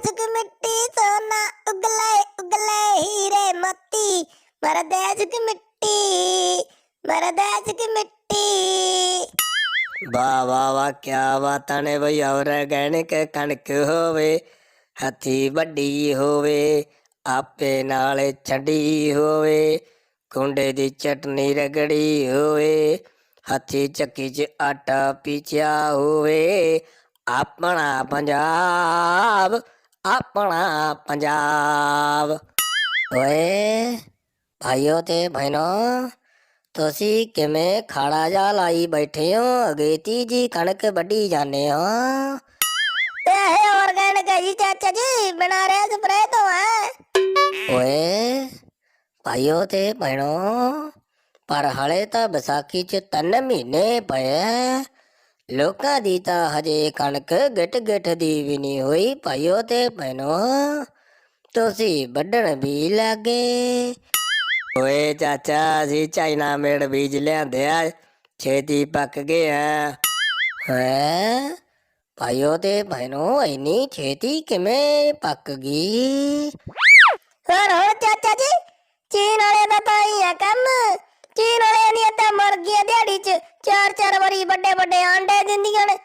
मुझको मिट्टी सोना उगले उगले हीरे मोती मर देश की मिट्टी मर देश की मिट्टी ਵਾਹ ਵਾਹ ਵਾਹ, ਕਿਆ ਬਾਤਾਂ ਨੇ ਬਈ, ਔਰ ਗਹਿਣਕ ਕਣਕ ਹੋਵੇ, ਹੱਥੀ ਵੱਡੀ ਹੋਵੇ, ਆਪੇ ਨਾਲੇ ਛੱਡੀ ਹੋਵੇ, ਕੁੰਡੇ ਦੀ ਚਟਨੀ ਰਗੜੀ ਹੋਵੇ, ਹੱਥੀ ਚੱਕੀ 'ਚ ਆਟਾ ਪੀਚਿਆ ਹੋਵੇ, ਆਪਣਾ ਪੰਜਾਬ ਆਪਣਾ ਪੰਜਾਬ। ਓਏ ਭਾਈਓ ਤੇ ਭੈਣੋ ਤੁਸੀਂ ਕਿਵੇਂ ਖਾੜਾ ਜਾ ਲਾਈ ਬੈਠੇ ਹੋ? ਅਗੇਤੀ ਜੀ ਕਣਕ ਵੱਢੀ ਜਾਂਦੇ ਹੋ। ਇਹ ਆਰਗੈਨਿਕ ਹੈ ਜੀ ਚਾਚਾ ਜੀ, ਬਿਨਾ ਰੇ ਸਪਰੇ ਤੋਂ ਹੈ। ਓਏ ਭਾਈਓ ਤੇ ਭੈਣੋ ਪਰ ਹਲੇ ਤਾਂ ਵਿਸਾਖੀ ਚ ਤਿੰਨ ਮਹੀਨੇ ਪਏ ਲੋਕਾਂ ਦੀ ਤਾਂ ਹਜੇ ਕਣਕ ਗਿੱਟ ਗਿੱਟ ਦੀ ਵੀ ਨਹੀਂ ਹੋਈ ਭਾਈਓ ਤੇ ਭੈਣੋ। ਤੁਸੀਂ ਵੱਢਣ ਵੀ ਲੱਗੇ। ਓਏ ਚਾਚਾ, ਅਸੀਂ ਚਾਈਨਾ ਮੇੜ ਬੀਜ ਲਿਆਂਦੇ ਆ। ਛੇਤੀ ਪੱਕ ਗਏ ਆ। ਹੈ? ਭਾਈਓ ਤੇ ਭੈਣੋ, ਇੰਨੀ ਛੇਤੀ ਕਿਵੇਂ ਪੱਕ ਗਈ? ਹੋਰ ਹੋਰ ਚਾਚਾ ਜੀ, ਚੀਨ ਵਾਲੇ ਦਾ ਤਾਂ ਹੀ ਆ ਕੰਮ ਚੀਨ ਵਾਲੇ ਦੀਆਂ ਤਾਂ ਮੁਰਗੀਆਂ ਦਿਹਾੜੀ 'ਚ ਚਾਰ ਚਾਰ ਵਾਰੀ ਵੱਡੇ ਵੱਡੇ ਆਂਡੇ ਦਿੰਦੀਆਂ ਨੇ।